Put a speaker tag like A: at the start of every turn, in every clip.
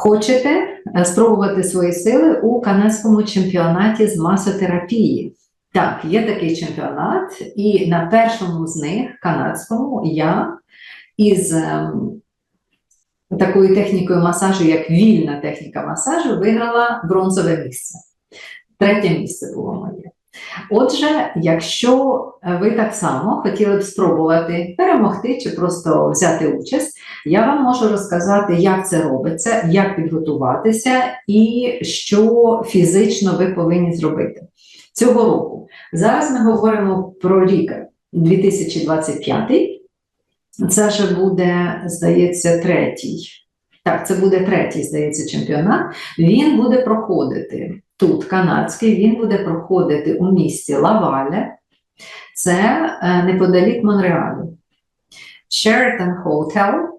A: Хочете е, спробувати свої сили у канадському чемпіонаті з масотерапії? Так, є такий чемпіонат, і на першому з них, канадському, я із ем, такою технікою масажу, як вільна техніка масажу, виграла бронзове місце. Третє місце було моє. Отже, якщо е, ви так само хотіли б спробувати перемогти чи просто взяти участь, я вам можу розказати, як це робиться, як підготуватися і що фізично ви повинні зробити цього року. Зараз ми говоримо про рік 2025. Це вже буде, здається, третій. Так, це буде третій, здається, чемпіонат. Він буде проходити тут, канадський, він буде проходити у місті Лаваля, Це е, неподалік Монреалю. Sheraton Hotel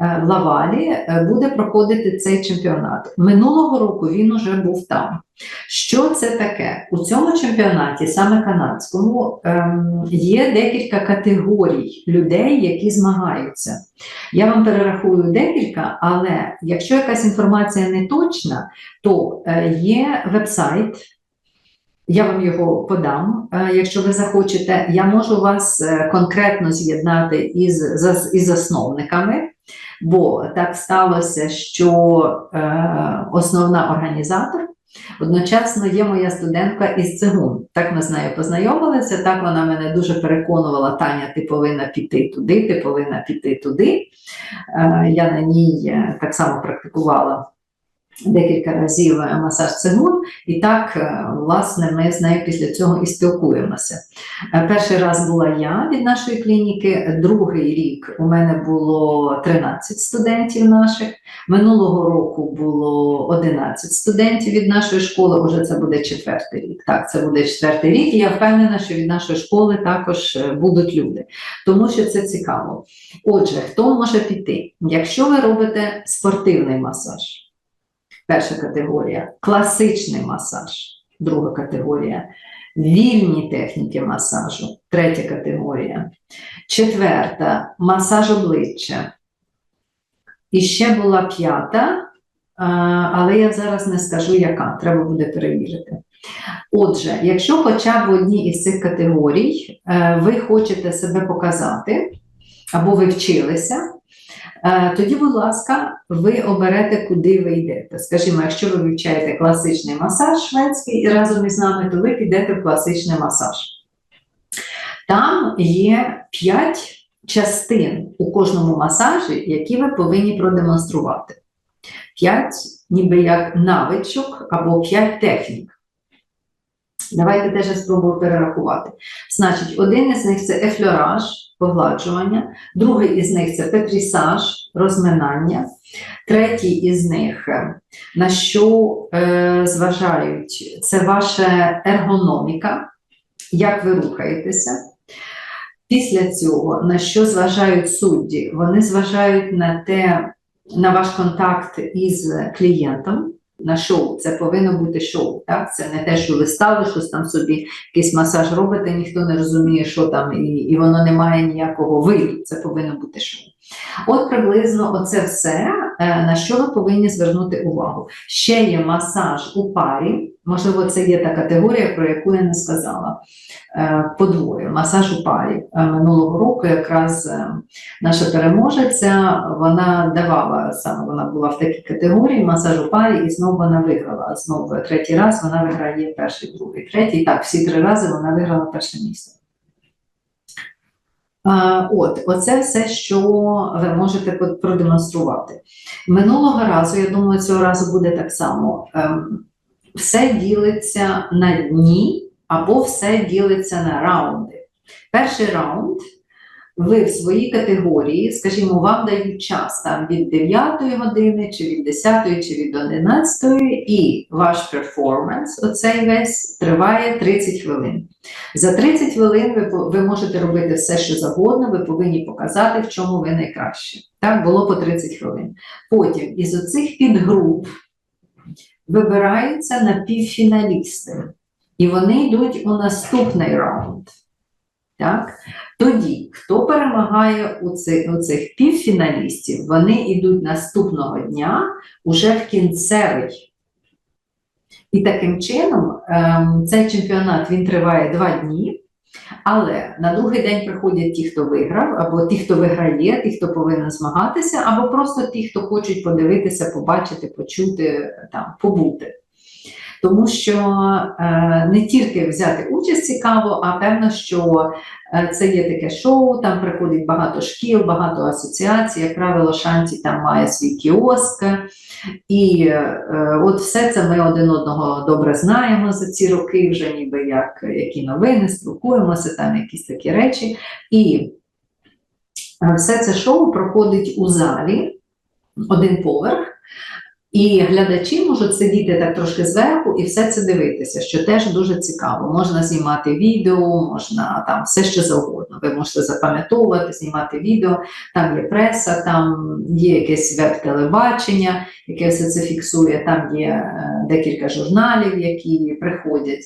A: Лавалі е, буде проходити цей чемпіонат. Минулого року він уже був там. Що це таке? У цьому чемпіонаті, саме канадському, ем, є декілька категорій людей, які змагаються. Я вам перерахую декілька, але якщо якась інформація не точна, то е, є вебсайт. Я вам його подам, е, якщо ви захочете. Я можу вас е, конкретно з'єднати із, із засновниками, бо так сталося, що е, основна організатор одночасно є моя студентка із Цигун. Так ми з нею познайомилися, так вона мене дуже переконувала, Таня, ти повинна піти туди, ти повинна піти туди. Е, Я на ній е, так само практикувала декілька разів е, масаж цигун, і так, е, власне, ми з нею після цього і спілкуємося. Е, Перший раз була я від нашої клініки, другий рік у мене було 13 студентів наших. Минулого року було 11 студентів від нашої школи, уже це буде четвертий рік. Так, це буде четвертий рік, і я впевнена, що від нашої школи також будуть люди, тому що це цікаво. Отже, хто може піти? Якщо ви робите спортивний масаж, перша категорія, класичний масаж, друга категорія, вільні техніки масажу, третя категорія, четверта масаж обличчя. І ще була п'ята, але я зараз не скажу, яка, треба буде перевірити. Отже, якщо хоча б в одній із цих категорій е, ви хочете себе показати, або ви вчилися, тоді, будь ласка, ви оберете, куди ви йдете. Скажімо, якщо ви вивчаєте класичний масаж шведський і разом із нами, то ви підете в класичний масаж. Там є 5 частин у кожному масажі, які ви повинні продемонструвати. 5 ніби як навичок або 5 технік. Давайте теж спробую перерахувати. Значить, один із них це ефльораж, погладжування, другий із них це петрісаж, розминання, третій із них, е, на що е, зважають, це ваша ергономіка, як ви рухаєтеся. Після цього, на що зважають судді? Вони зважають на те, на ваш контакт із клієнтом, на шоу. Це повинно бути шоу. Так? Це не те, що ви стали, щось там собі якийсь масаж робите, ніхто не розуміє, що там, і, і воно не має ніякого виду. Це повинно бути шоу. От приблизно оце все, на що ви повинні звернути увагу. Ще є масаж у парі. Можливо, це є та категорія, про яку я не сказала. Е, Подвоє, масаж у парі. Е, Минулого року якраз е, наша переможеця, вона давала саме, вона була в такій категорії масаж у парі, і знову вона виграла. Знову третій раз вона виграє перший, другий, третій. Так, всі три рази вона виграла перше місце. От, оце все, що ви можете продемонструвати. Минулого разу, я думаю, цього разу буде так само. Ем, все ділиться на дні або все ділиться на раунди. Перший раунд ви в своїй категорії, скажімо, вам дають час там від 9 години, чи від 10, чи від 11, і ваш перформанс, оцей весь, триває 30 хвилин. За 30 хвилин ви, ви можете робити все, що завгодно, ви повинні показати, в чому ви найкраще. Так, було по 30 хвилин. Потім із оцих підгруп вибираються напівфіналісти, і вони йдуть у наступний раунд. Так? Тоді, хто перемагає у цих, у цих півфіналістів, вони йдуть наступного дня уже в кінцевий. І таким чином ем, цей чемпіонат він триває два дні. Але на другий день приходять ті, хто виграв, або ті, хто виграє, ті, хто повинен змагатися, або просто ті, хто хочуть подивитися, побачити, почути, там, побути. Тому що е, не тільки взяти участь цікаво, а певно, що е, це є таке шоу, там приходить багато шкіл, багато асоціацій. Як правило, Шанті там має свій кіоск. І е, от все це ми один одного добре знаємо за ці роки, вже ніби як які новини, спілкуємося, там якісь такі речі. І все це шоу проходить у залі, один поверх. І глядачі можуть сидіти так трошки зверху і все це дивитися, що теж дуже цікаво. Можна знімати відео, можна там все що завгодно. Ви можете запам'ятовувати, знімати відео, там є преса, там є якесь веб-телебачення, яке все це фіксує, там є е, декілька журналів, які приходять.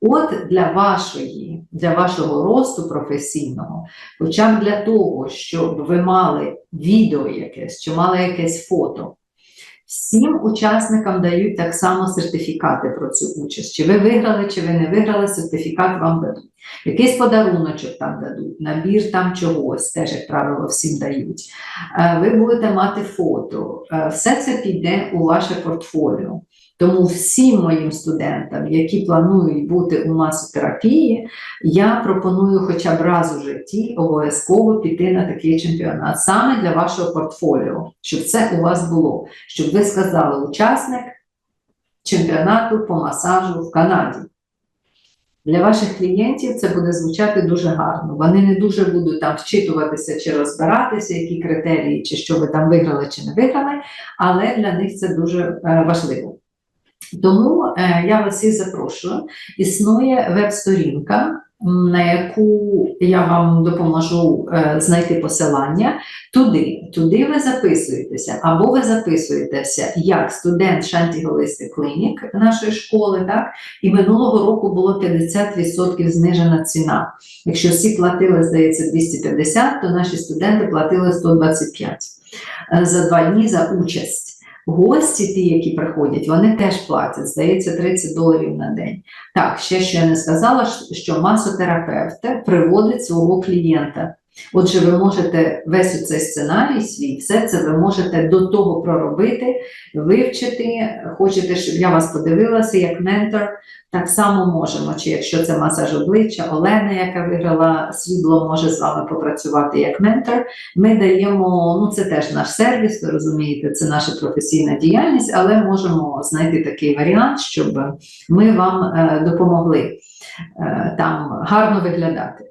A: От для вашої, для вашого росту професійного, хоча б для того, щоб ви мали відео якесь, чи мали якесь фото. Всім учасникам дають так само сертифікати про цю участь. Чи ви виграли, чи ви не виграли, сертифікат вам дадуть. Якийсь подаруночок там дадуть, набір там чогось, теж, як правило, всім дають. Е, Ви будете мати фото. Е, Все це піде у ваше портфоліо. Тому всім моїм студентам, які планують бути у масотерапії, я пропоную хоча б раз у житті обов'язково піти на такий чемпіонат саме для вашого портфоліо, щоб це у вас було, щоб ви сказали учасник чемпіонату по масажу в Канаді. Для ваших клієнтів це буде звучати дуже гарно. Вони не дуже будуть там вчитуватися чи розбиратися, які критерії, чи що ви там виграли чи не виграли, але для них це дуже е, важливо. Тому е, я вас всіх запрошую. Існує веб-сторінка, на яку я вам допоможу е, знайти посилання. Туди, туди ви записуєтеся, або ви записуєтеся як студент Шанті Holistic Clinic нашої школи, так? І минулого року було 50% знижена ціна. Якщо всі платили, здається, 250, то наші студенти платили 125 е, за два дні за участь. Гості, ті, які приходять, вони теж платять, здається, 30 доларів на день. Так, ще що я не сказала, що- масотерапевт приводить свого клієнта. Отже, ви можете весь цей сценарій свій, все це ви можете до того проробити, вивчити. Хочете, щоб я вас подивилася як ментор, так само можемо. Чи якщо це масаж обличчя, Олена, яка виграла срібло, може з вами попрацювати як ментор. Ми даємо, ну це теж наш сервіс, ви розумієте, це наша професійна діяльність, але можемо знайти такий варіант, щоб ми вам е, допомогли е, там гарно виглядати.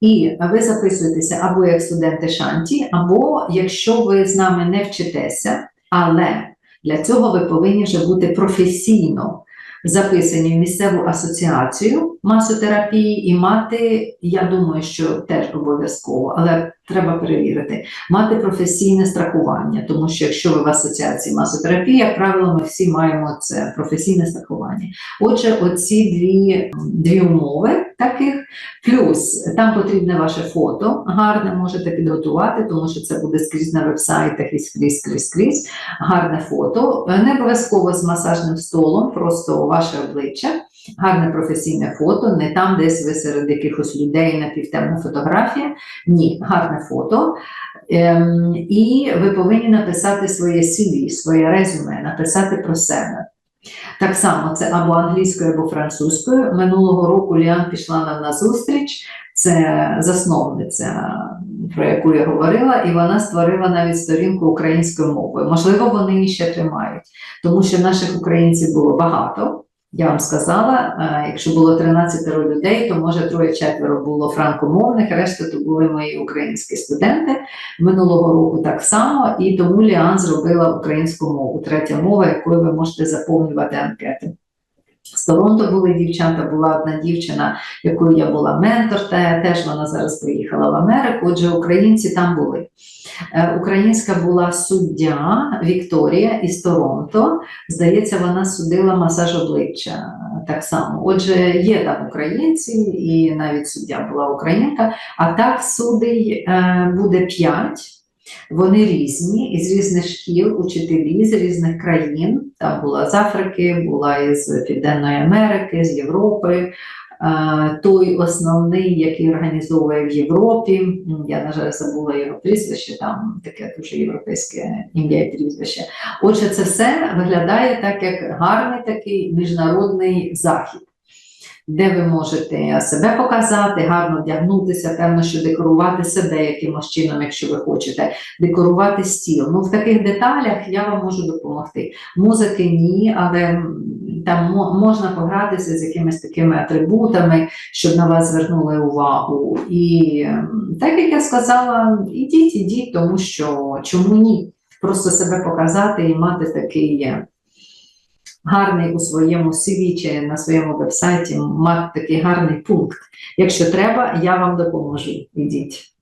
A: І ви записуєтеся або як студенти шанті, або якщо ви з нами не вчитеся, але для цього ви повинні вже бути професійно записані в місцеву асоціацію масотерапії і мати, я думаю, що теж обов'язково, але треба перевірити, мати професійне страхування, тому що якщо ви в асоціації масотерапії, як правило, ми всі маємо це професійне страхування. Отже, оці дві, дві умови таких, плюс там потрібне ваше фото, гарне можете підготувати, тому що це буде скрізь на вебсайтах і скрізь, скрізь, скрізь, гарне фото, не обов'язково з масажним столом, просто ваше обличчя. Гарне професійне фото, не там десь ви серед якихось людей на напівтемна фотографія. Ні, гарне фото. Ем, і ви повинні написати своє CV, своє резюме, написати про себе. Так само це або англійською, або французькою. Минулого року Ліан пішла нам на зустріч, це засновниця, про яку я говорила, і вона створила навіть сторінку українською мовою. Можливо, вони її ще тримають, тому що наших українців було багато. Я вам сказала, е, якщо було 13 людей, то може троє-четверо було франкомовних, решта то були мої українські студенти. Минулого року так само, і тому Ліан зробила українську мову, третя мова, якою ви можете заповнювати анкети. З Торонто були дівчата, була одна дівчина, якою я була ментор, та теж вона зараз поїхала в Америку. Отже, українці там були. Е, Українська була суддя Вікторія із Торонто. Здається, вона судила масаж обличчя так само. Отже, є там українці, і навіть суддя була українка. А так судей е, буде п'ять. Вони різні, із різних шкіл, учителі з різних країн. Там була з Африки, була із Південної Америки, з Європи. Е, Той основний, який організовує в Європі, я, на жаль, забула його прізвище, там таке дуже європейське ім'я і прізвище. Отже, це все виглядає так, як гарний такий міжнародний захід де ви можете себе показати, гарно вдягнутися, певно, що декорувати себе якимось чином, якщо ви хочете, декорувати стіл. Ну, в таких деталях я вам можу допомогти. Музики ні, але там мо- можна погратися з якимись такими атрибутами, щоб на вас звернули увагу. І так як я сказала, ідіть, ідіть, тому що чому ні? Просто себе показати і мати такий. Гарний у своєму CV чи на своєму вебсайті мати такий гарний пункт. Якщо треба, я вам допоможу. Ідіть.